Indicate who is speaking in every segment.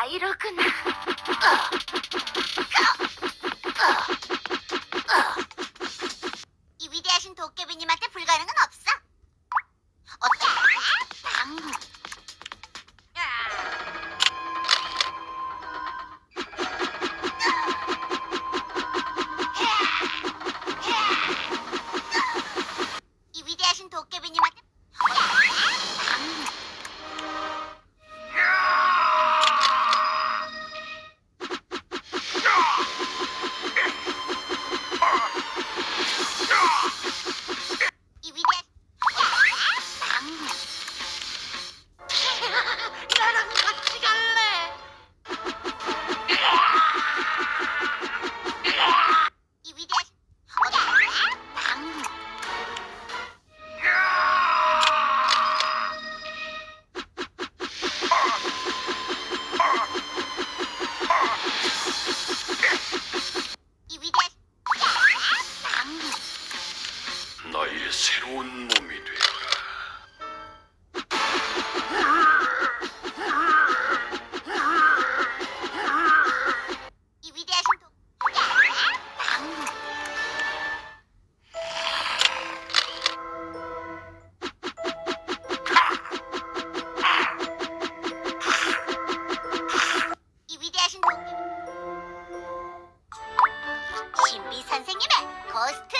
Speaker 1: 아이로구나. 이 위대하신 도깨비님한테 불가능은 없
Speaker 2: 나의 새로운 몸이 되어라.
Speaker 1: 선생님의 고스트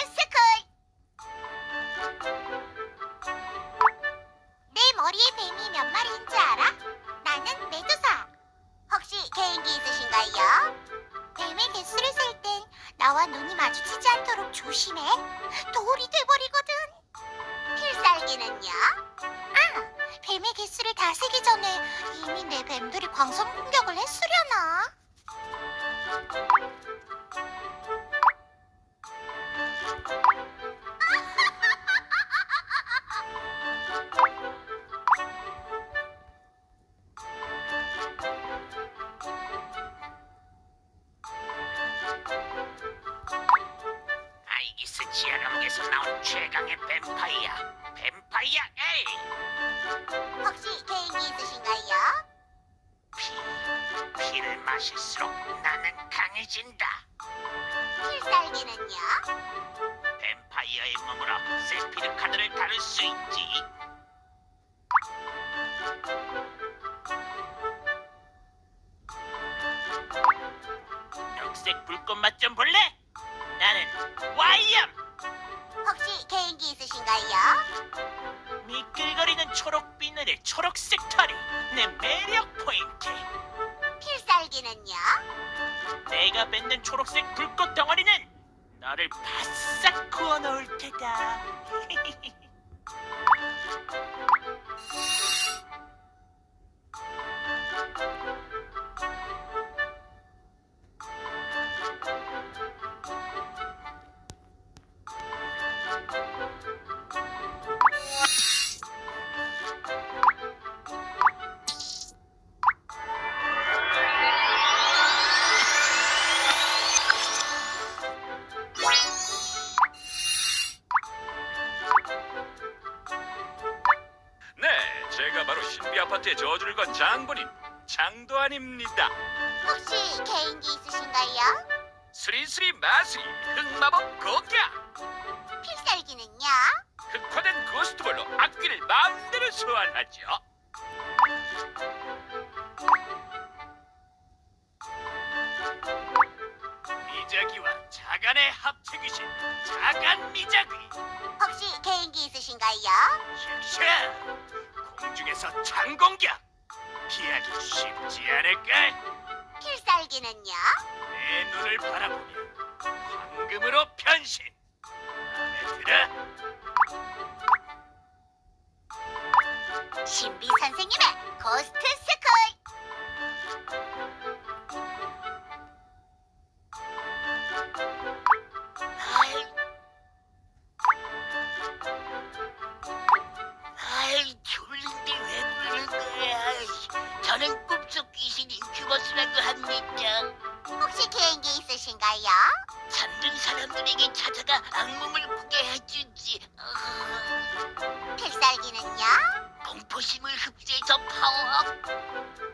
Speaker 1: 나와 눈이 마주치지 않도록 조심해. 돌이 돼버리거든. 필살기는요? 아, 뱀의 개수를 다 세기 전에 이미 내 뱀들이 광선 공격을 했으려나?
Speaker 3: 지하감옥에서 나온 최강의 뱀파이어 뱀파이어 A
Speaker 1: 혹시 개인기 있으신가요?
Speaker 3: 피 피를 마실수록 나는 강해진다
Speaker 1: 필살기는요?
Speaker 3: 뱀파이어의 몸으로 세피르 카드를 다룰 수 있지 녹색 불꽃 맛 좀 볼래? 나는 와이엄
Speaker 1: 혹시 개인기 있으신가요?
Speaker 3: 미끌거리는 초록 비늘의 초록색 털이 내 매력 포인트
Speaker 1: 필살기는요?
Speaker 3: 내가 맺는 초록색 불꽃 덩어리는 너를 바싹 구워 넣을 테다.
Speaker 2: 아파트의 저주를 건 장본인 장도환입니다.
Speaker 1: 혹시 개인기 있으신가요?
Speaker 2: 스리스리 마스리 흑마법 공격!
Speaker 1: 필살기는요?
Speaker 2: 흑화된 고스트볼로 악귀를 마음대로 소환하죠. 미자기와 자간의 합체 귀신 자간 미자귀
Speaker 1: 혹시 개인기 있으신가요?
Speaker 2: 샥샥 공중에서 창공격 피하기 쉽지 않을까?
Speaker 1: 필살기는요?
Speaker 2: 내 눈을 바라보면 황금으로 변신 마음에 들어?
Speaker 3: 잠든 사람들에게 찾아가 악몽을 꾸게 해주지. 어...
Speaker 1: 필살기는요?
Speaker 4: 공포심을 흡수해서 파워